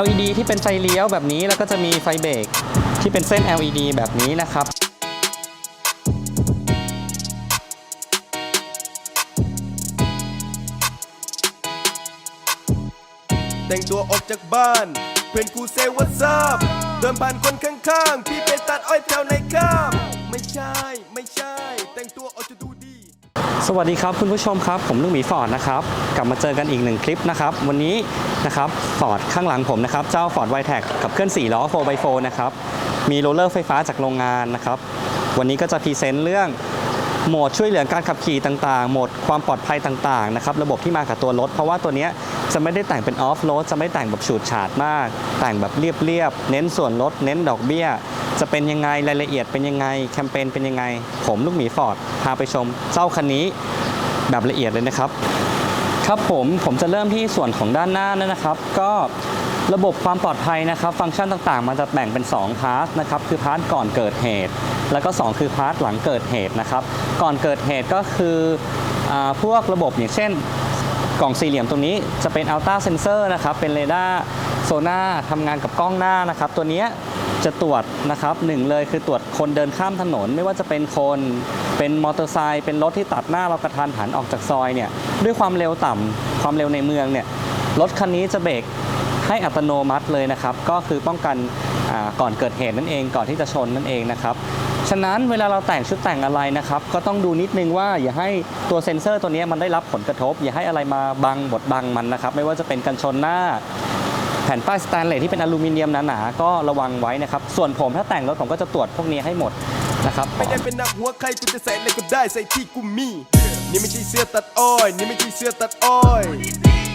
LED ที่เป็นไฟเลี้ยวแบบนี้แล้วก็จะมีไฟเบรกที่เป็นเส้น LED แบบนี้นะครับแต่งตัวออกจากบ้าน เพื่อนกูเซวัสซับเดินผ่านคนข้างๆ พี่ไปตัดอ้อยแถวในข้าม ไม่ใช่ ไม่ใช่ แต่งตัวออก สวัสดีครับคุณผู้ชมครับ ผมลุงหมีฟอร์ดนะครับกลับมาเจอกันอีกหนึ่งคลิปนะครับวันนี้นะครับฟอร์ดข้างหลังผมนะครับเจ้า Ford w i t e c กับเคลื่อน4ล้อ 4x4 นะครับมีโรลเลอร์ไฟฟ้าจากโรงงานนะครับวันนี้ก็จะพรีเซนต์เรื่องโหมดช่วยเหลือการขับขี่ต่างๆ โหมดความปลอดภัยต่างๆนะครับระบบที่มากับตัวรถ เพราะว่าตัวนี้จะไม่ได้แต่งเป็นออฟโรดจะไม่แต่งแบบฉูดฉาดมาก แต่งแบบเรียบๆเน้นส่วนลดเน้นดอกเบี้ย จะเป็นยังไงรายละเอียดเป็นยังไง แคมเปญเป็นยังไง ผมลูกหมีฟอร์ดพาไปชมเจ้าคันนี้แบบละเอียดเลยนะครับ ครับผมผมจะเริ่มที่ส่วนของด้านหน้านะครับ ก็ระบบความปลอดภัยนะครับ ฟังก์ชันต่างๆ มันจะแบ่งเป็น 2 พาร์ทนะครับ คือพาร์ทก่อนเกิดเหตุ แล้วก็ 2 คือพาร์ทหลังเกิดเหตุนะครับ ก่อนเกิดเหตุก็คืออพวกระบบอย่างเช่นกล่องสี่เหลี่ยมตรงนี้จะเป็น Ultra Sensor นะครับ เป็นเรดาร์โซน่าทำงานกับกล้องหน้านะครับ ตัวนี้ จะตรวจนะครับหนึ่งเลยคือตรวจคนเดินข้ามถนน ไม่ว่าจะเป็นคนเป็นมอเตอร์ไซค์เป็นรถที่ตัดหน้าเรากระทันหันออกจากซอยเนี่ยด้วยความเร็วต่ำความเร็วในเมืองเนี่ยรถคันนี้จะเบรกให้อัตโนมัติเลยนะครับ ก็คือป้องกันก่อนเกิดเหตุนั่นเองก่อนที่จะชนนั่นเองนะครับฉะนั้นเวลาเราแต่งชุดแต่งอะไรนะครับ ก็ต้องดูนิดนึงว่าอย่าให้ตัวเซ็นเซอร์ตัวนี้มันได้รับผลกระทบ อย่าให้อะไรมาบังบดบังมันนะครับ ไม่ว่าจะเป็นกันชนหน้า แผ่นป้ายสแตนเลสที่เป็นอลูมิเนียมหนาๆก็ระวังไว้นะครับ ส่วนผมถ้าแต่งรถผมก็จะตรวจพวกนี้ให้หมดนะครับไม่ได้เป็นนักหัวใครกูจะใส่อะไรก็ได้ใส่ที่กูมี นี่ไม่ใช่เสื้อตัดอ้อย นี่ไม่ใช่เสื้อตัดอ้อย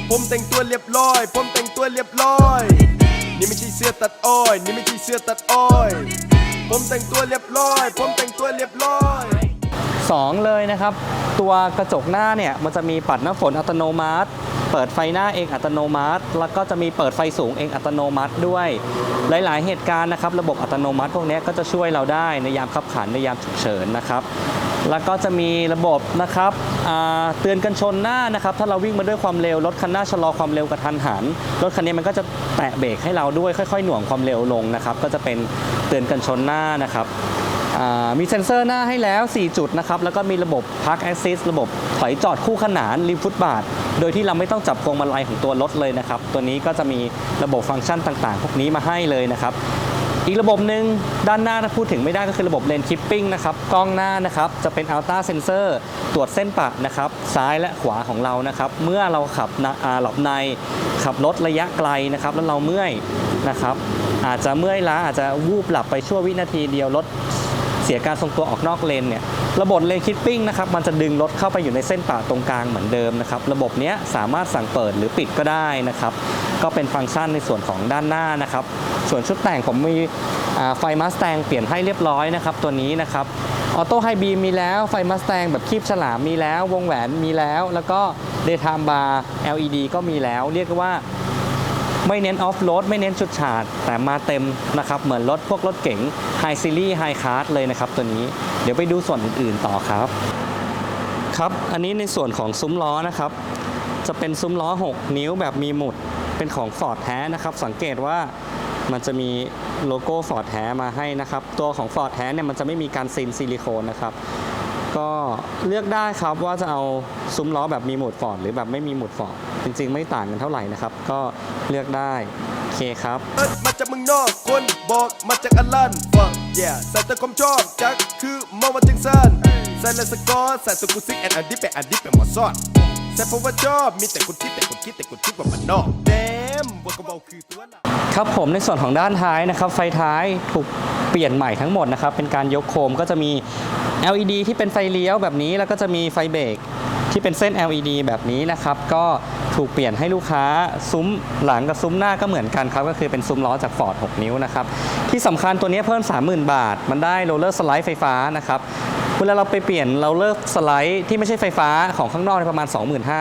ผมแต่งตัวเรียบร้อย ผมแต่งตัวเรียบร้อย นี่ไม่ใช่เสื้อตัดอ้อย นี่ไม่ใช่เสื้อตัดอ้อย ผมแต่งตัวเรียบร้อย ผมแต่งตัวเรียบร้อย2เลยนะครับ ตัวกระจกหน้าเนี่ยมันจะมีปัดน้ำฝนอัตโนมัติ เปิดไฟหน้าเองอัตโนมัติ แล้วก็จะมีเปิดไฟสูงเองอัตโนมัติด้วย หลาย ๆ เหตุการณ์นะครับ ระบบอัตโนมัติพวกนี้ก็จะช่วยเราได้ในยามขับขันในยามฉุกเฉินนะครับ แล้วก็จะมีระบบนะครับเตือนกันชนหน้านะครับ ถ้าเราวิ่งมาด้วยความเร็วรถคันหน้าชะลอความเร็วกระทันหันรถคันนี้มันก็จะแตะเบรกให้เราด้วยค่อย ๆ หน่วงความเร็วลงนะครับ ก็จะเป็นเตือนกันชนหน้านะครับมีเซ็นเซอร์หน้าให้แล้ว 4 จุดนะครับ แล้วก็มีระบบ Park Assist ระบบถอยจอดคู่ขนานริมฟุตบาท โดยที่เราไม่ต้องจับพวงมาลัยของตัวรถเลยนะครับ ตัวนี้ก็จะมีระบบฟังก์ชันต่างๆ พวกนี้มาให้เลยนะครับ อีกระบบหนึ่งด้านหน้าถ้าพูดถึงไม่ได้ก็คือระบบเลนคิปปิ้งนะครับ กล้องหน้านะครับจะเป็น Ultra Sensor ตรวจเส้นปะนะครับซ้ายและขวาของเรานะครับ เมื่อเราขับนหลับในขับรถระยะไกลนะครับ แล้วเราเมื่อยนะครับอาจจะเมื่อยล้าอาจจะวูบหลับไปชั่ววินาทีเดียวรถ เสียการทรงตัวออกนอกเลนเนี่ยระบบเลนคิปปิ้งนะครับมันจะดึงรถเข้าไปอยู่ในเส้นป่าตรงกลางเหมือนเดิมนะครับระบบเนี้ยสามารถสั่งเปิดหรือปิดก็ได้นะครับก็เป็นฟังก์ชันในส่วนของด้านหน้านะครับส่วนชุดแต่งผมมีไฟมาสแตงเปลี่ยนให้เรียบร้อยนะครับตัวนี้นะครับออโต้ไฮบีมีแล้วไฟมาสแตงแบบคีบฉลามมีแล้ว วงแหวนมีแล้ว แล้วก็ daytime bar LED ก็มีแล้ว เรียกว่า ไม่เน้นออฟโรดไม่เน้นชุดฉาด แต่มาเต็มนะครับ เหมือนรถพวกรถเก๋งไฮซีรีส์ไฮคาร์เลยนะครับตัวนี้เดี๋ยวไปดูส่วนอื่นๆต่อครับ ครับ อันนี้ในส่วนของซุ้มล้อนะครับ จะเป็นซุ้มล้อ 6 นิ้วแบบมีหมุดเป็นของ Ford แท้นะครับ สังเกตว่ามันจะมีโลโก้ Ford แท้มาให้นะครับ ตัวของ Ford แท้เนี่ยมันจะไม่มีการซีนซิลิโคนนะครับ ก็เลือกได้ครับว่าจะเอาซุ้มล้อแบบมีหมุดฟอร์ดหรือแบบไม่มีหมุดฟอร์ด จริงๆ ไม่ต่างกันเท่าไหร่นะครับ ก็เลือกได้โอเคครับเอิ้นมาจากเมืองนอกคนบอกมาจากอัลลันฟัง yeah ใส่แต่ความชอบจักคือมองมาจังสันใส่และสกอร์ใส่ตัวกูซิกแอนอันดิปแอนอันดิปเป็นหมอซอดใส่เพราะว่าชอบมีแต่คนคิดแต่คนคิดแต่คนคิดว่ามันนอกแดมว่าก็เบาคือตัวหลักครับผมในส่วนของด้านท้ายนะครับ ไฟท้ายถูกเปลี่ยนใหม่ทั้งหมดนะครับ เป็นการยกโคมก็จะมี LED ที่เป็นไฟเลี้ยวแบบนี้แล้วก็จะมีไฟเบรก ที่เป็นเส้น LED แบบนี้นะครับ ก็ถูกเปลี่ยนให้ลูกค้าซุ้มหลังกับซุ้มหน้าก็เหมือนกันครับ ก็คือเป็นซุ้มล้อจาก Ford 6นิ้วนะครับ ที่สำคัญตัวนี้เพิ่ม 30,000 บาท มันได้โรลเลอร์สไลด์ไฟฟ้านะครับเวลาเราไปเปลี่ยนเราเลิกสไลด์ที่ไม่ใช่ไฟฟ้าของข้างนอกเนี่ยประมาณ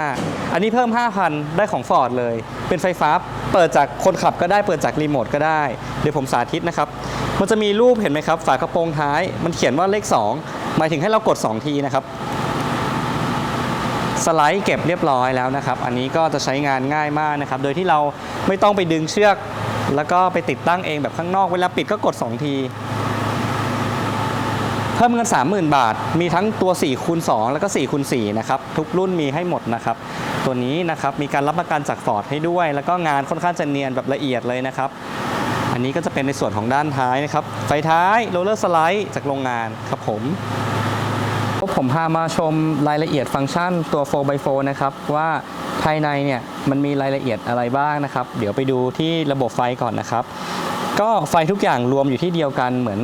25,000 อันนี้เพิ่ม 5,000 ได้ของ Ford เลย เป็นไฟฟ้าเปิดจากคนขับก็ได้เปิดจากรีโมทก็ได้ เดี๋ยวผมสาธิตนะครับ มันจะมีรูปเห็นไหมครับ ฝากระโปรงท้าย มันเขียนว่าเลข 2 หมายถึงให้เรากด 2 ทีนะครับ สไลด์เก็บเรียบร้อยแล้วนะครับ อันนี้ก็จะใช้งานง่ายมากนะครับ โดยที่เราไม่ต้องไปดึงเชือก แล้วก็ไปติดตั้งเองแบบข้างนอก เวลาปิดก็กด 2 ที เพิ่มเงิน 30,000 บาท มีทั้งตัว4คูณ2แล้วก็4คูณ4นะครับ ทุกรุ่นมีให้หมดนะครับ ตัวนี้นะครับมีการรับประกันจากฟอร์ดให้ด้วย แล้วก็งานค่อนข้างจะเนียนแบบละเอียดเลยนะครับ อันนี้ก็จะเป็นในส่วนของด้านท้ายนะครับ ไฟท้ายโรลเลอร์สไลด์จากโรงงานครับผม ผมพามาชมรายละเอียดฟังก์ชันตัว 4x4 นะครับ ว่าภายในเนี่ยมันมีรายละเอียดอะไรบ้างนะครับ เดี๋ยวไปดูที่ระบบไฟก่อนนะครับ ก็ไฟทุกอย่างรวมอยู่ที่เดียวกันเหมือน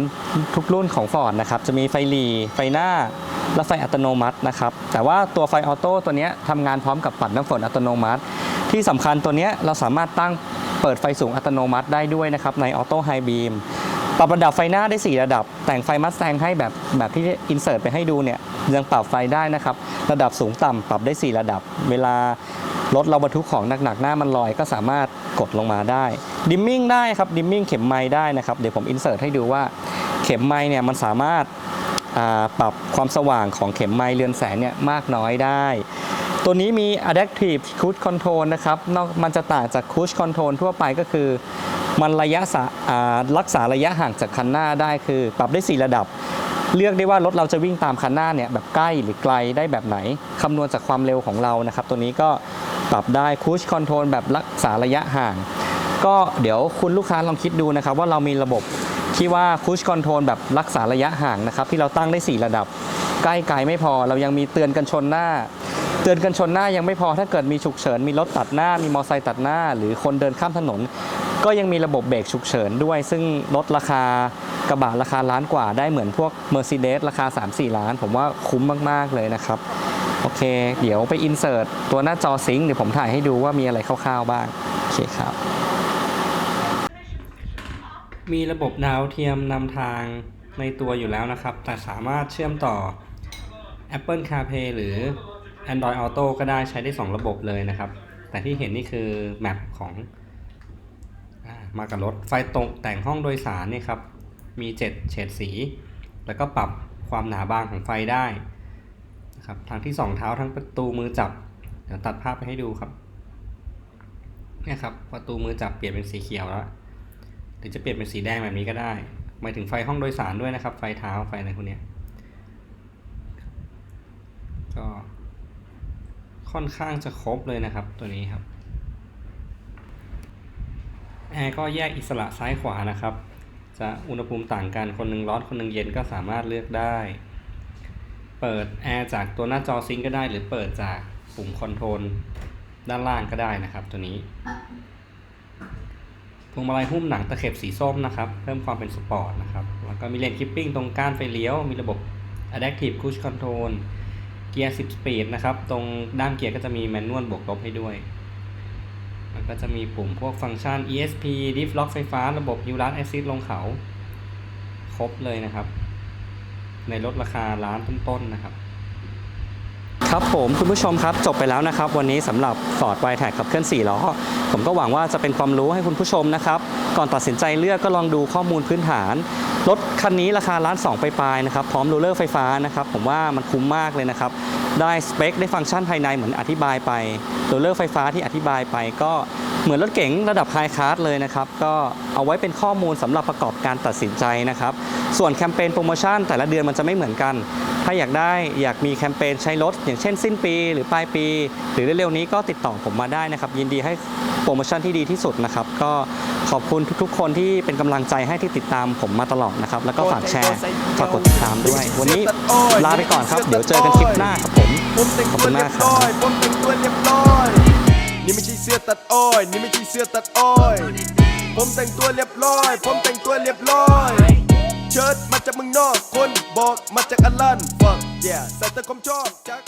ทุกรุ่นของ Ford นะครับ จะมีไฟหลีไฟหน้าและไฟอัตโนมัตินะครับ แต่ว่าตัวไฟออโต้ตัวเนี้ยทำงานพร้อมกับปัดน้ำฝนอัตโนมัติ ที่สำคัญตัวเนี้ยเราสามารถตั้งเปิดไฟสูงอัตโนมัติได้ด้วยนะครับในออโต้ไฮบีมปรับระดับไฟหน้าได้ 4 ระดับ แต่งไฟมัสแซงให้แบบแบบที่อินเสิร์ตไปให้ดูเนี่ย ยังปรับไฟได้นะครับ ระดับสูงต่ำปรับได้ 4 ระดับ เวลารถเราบรรทุกของหนักๆหน้ามันลอยก็สามารถกดลงมาได้ ดิมมิ่งได้ครับ ดิมมิ่งเข็มไม้ได้นะครับ เดี๋ยวผมอินเสิร์ตให้ดูว่าเข็มไม้เนี่ยมันสามารถปรับความสว่างของเข็มไม้เรือนแสงเนี่ยมากน้อยได้ ตัวนี้มี Adaptive Cruise Control นะครับ นอกมันจะต่างจาก Cruise Control ทั่วไปก็คือ มันระยะะรักษาระยะห่างจากคันหน้าได้คือ ปรับได้ 4 ระดับ เลือกได้ว่ารถเราจะวิ่งตามคันหน้าเนี่ยแบบใกล้หรือไกลได้แบบไหนคำนวณจากความเร็วของเรานะครับ ตัวนี้ก็ปรับได้ Cruise Control แบบรักษาระยะห่าง ก็เดี๋ยวคุณลูกค้าลองคิดดูนะครับ ว่าเรามีระบบที่ว่า Cruise Control แบบรักษาระยะห่างนะครับ ที่เราตั้งได้ 4 ระดับ ใกล้ไกลไม่พอเรายังมีเตือนกันชนหน้า เตือนกันชนหน้ายังไม่พอถ้าเกิดมีฉุกเฉินมีรถตัดหน้า มีมอเตอร์ไซค์ตัดหน้า หรือคนเดินข้ามถนน ก็ยังมีระบบเบรกฉุกเฉินด้วย ซึ่งลดราคา ระบะราคาล้านกว่าได้เหมือนพวก Mercedes ราคา 3-4 ล้าน ผมว่าคุ้มมาก ๆ เลยนะครับ โอเค เดี๋ยวไปอินเสิร์ตตัวหน้าจอซิงค์เดี๋ยวผมถ่ายให้ดูว่ามีอะไรคร่าวๆบ้าง โอเคครับ มีระบบดาวเทียมนำทางในตัวอยู่แล้วนะครับ แต่สามารถเชื่อมต่อ Apple CarPlay หรือ Android Auto ก็ได้ใช้ได้ 2 ระบบเลยนะครับ แต่ที่เห็นนี่คือแมปของอมากับรถไฟตกแต่งห้องโดยสารนี่ครับ มี 7 เฉดสี แล้วก็ปรับความหนาบางของไฟได้นะครับทั้งที่ 2 เท้าทั้งประตูมือจับเดี๋ยวตัดภาพไปให้ดูครับนี่ครับประตูมือจับเปลี่ยนเป็นสีเขียวแล้วหรือจะเปลี่ยนเป็นสีแดงแบบนี้ก็ได้หมายถึงไฟห้องโดยสารด้วยนะครับ ไฟเท้าไฟอะไรพวกเนี้ยก็ค่อนข้างจะครบเลยนะครับตัวนี้ครับแอร์ก็แยกอิสระซ้ายขวานะครับ จะอุณหภูมิต่างกันคนหนึ่งร้อนคนหนึ่งเย็นก็สามารถเลือกได้ เปิดแอร์จากตัวหน้าจอซิงก์ก็ได้ หรือเปิดจากปุ่มคอนโทรลด้านล่างก็ได้นะครับตัวนี้พวงมาลัยหุ้มหนังตะเข็บสีส้มนะครับ เพิ่มความเป็นสปอร์ตนะครับ แล้วก็มีเลนคิปปิ้งตรงก้านไฟเลี้ยว มีระบบ Adaptive Cruise Control เกียร์ 10 สปีดนะครับ ตรงด้ามเกียร์ก็จะมีแมนนวลบวกลบให้ด้วย แล้วก็จะมีปุ่มพวกฟังก์ชัน ESP Diff Lock ไฟฟ้า ระบบ u l a s Assist ลงเขา ครบเลยนะครับ ในรถราคาล้านต้นๆนะครับ ครับผมคุณผู้ชมครับจบไปแล้วนะครับ วันนี้สำหรับ Ford w i t e c ขับเคลื่อน4ล้อผมก็หวังว่าจะเป็นความรู้ให้คุณผู้ชมนะครับ ก่อนตัดสินใจเลือกก็ลองดูข้อมูลพื้นฐานรถคันนี้ราคาล้านสองปลายๆนะครับ พร้อมโรลเลอร์ไฟฟ้านะครับ ผมว่ามันคุ้มมากเลยนะครับ ได้สเปคได้ฟังก์ชันภายในเหมือนอธิบายไปโรลเลือร์ไฟฟ้าที่อธิบายไป ก็เหมือนรถเก๋งระดับไฮคลาสเลยนะครับ ก็เอาไว้เป็นข้อมูลสำหรับประกอบการตัดสินใจนะครับ ส่วนแคมเปญโปรโมชั่นแต่ละเดือนมันจะไม่เหมือนกัน ถ้าอยากได้อยากมีแคมเปญใช้รถ อย่างเช่นสิ้นปี หรือปลายปี หรือเร็วๆนี้ก็ติดต่อผมมาได้นะครับ ยินดีให้โปรโมชั่นที่ดีที่สุดนะครับ ก็ ขอบคุณทุกๆ คนที่เป็นกำลังใจให้ที่ติดตามผมมาตลอดนะครับ แล้วก็ฝากแชร์ฝากกดติดตามด้วย วันนี้ลาไปก่อนครับ เดี๋ยวเจอกันคลิปหน้าครับผมผมแต่งขอบตัคุวณเรีมายกบครับร้อยผมแต่งตัวเรียบร้อยนี่ไม่ใช่เสื้อตัดอ้อย นี่ไม่ใช่เสื้อตัดอ้อย ผมแต่งตัวเรียบร้อย ผมแต่งตัวเรียบร้อย เชิดมาจากเมืองนอก คนบอกมาจากอลันฟัง yeah ใส่แต่ความชอบจาก